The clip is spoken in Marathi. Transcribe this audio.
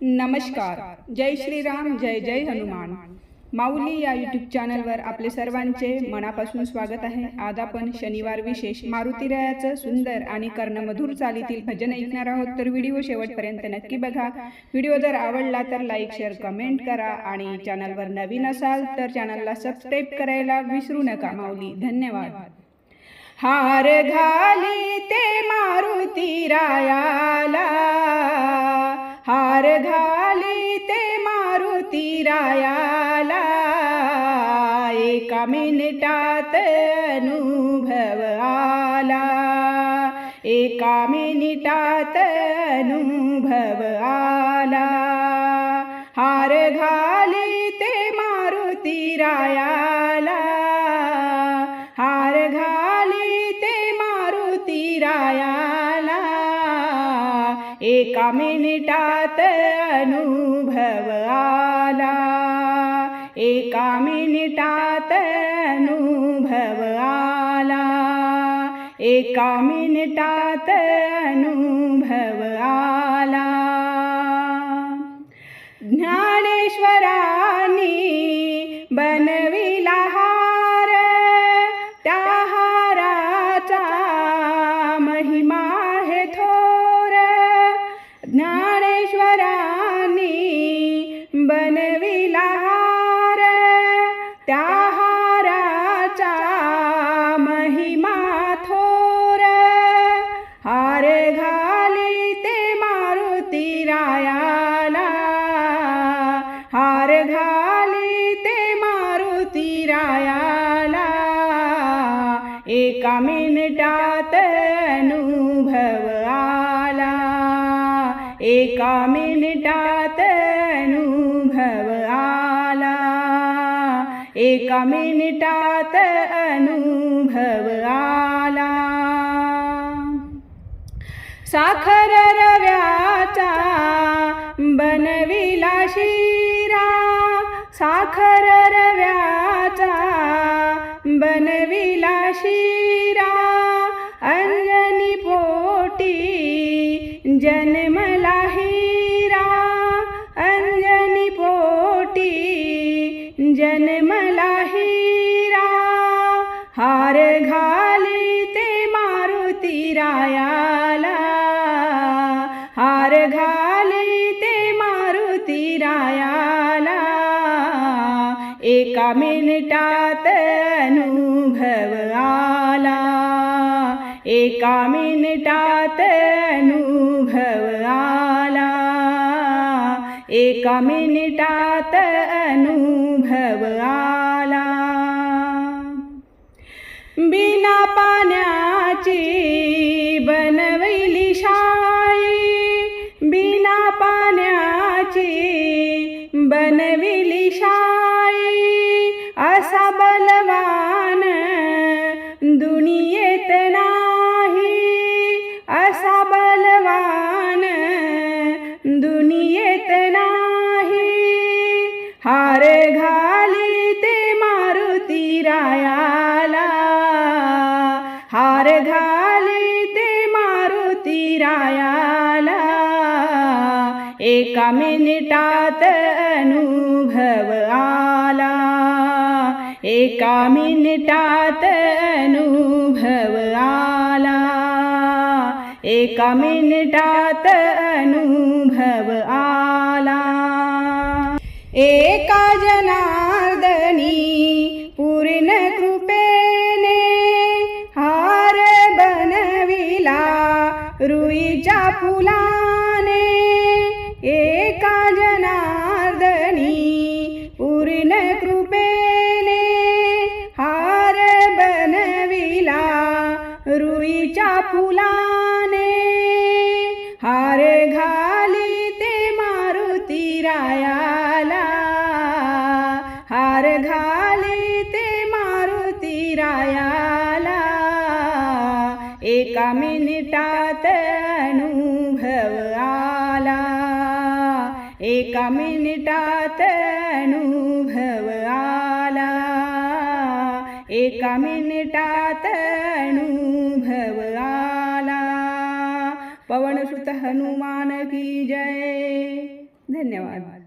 नमस्कार. जय श्रीराम जय जय हनुमान. माऊली या यूट्यूब चॅनलवर आपले सर्वांचे मनापासून स्वागत आहे. आज आपण शनिवार विशेष मारुतीरायाचं सुंदर आणि कर्णमधुर चालीतील भजन ऐकणार आहोत. तर व्हिडिओ शेवटपर्यंत नक्की बघा. व्हिडिओ जर आवडला तर लाईक शेअर कमेंट करा आणि चॅनलवर नवीन असाल तर चॅनलला सबस्क्राईब करायला विसरू नका माऊली. धन्यवाद. हार घाली ते मारुती राया हार घाली ते मारुती रायाला. एका मिनिटात अनुभव आला. एका मिनिटात अनुभव आला. हार घाली ते मारुती रायाला एका मिनिटात अनुभव आला। एका मिनिटात अनुभव आला। एका मिनिटात अनुभव रायाला हार घाली ते मारुती रायाला. एका मिनिटात अनुभव आला. एका मिनिटात अनुभव आला. एका मिनिटात अनुभव आला. साखर रव्याचा बनविला शिरा. साखर रव्याचा बनविला शिरा. अंजनी पोटी जन्मला हिरा. अंजनी पोटी जन्मला हिरा. हार घाली ते मारुती राया. घाली ते मारुती रायाला. एका मिनिटात अनुभव आला. एका मिनिटात अनुभव आला. एका मिनिटात अनुभव आला. बिना पाण्या हार घाली ते मारुती रायाला. एका मिनिटात अनुभव आला. एका मिनिटात अनुभव आला. एका मिनिटात अनुभव आला. एका जनार्दनी फुलाने एका जनार्दनी पूर्ण कृपेने हार बनविला. रुईच्या फुलाने हार घाली ते मारुती रायाला. हार घाली एका मिनिटात अनुभव आला. एका मिनिटात अनुभव आला. एका मिनिटात अनुभव आला. पवनसुत हनुमान की जय. धन्यवाद.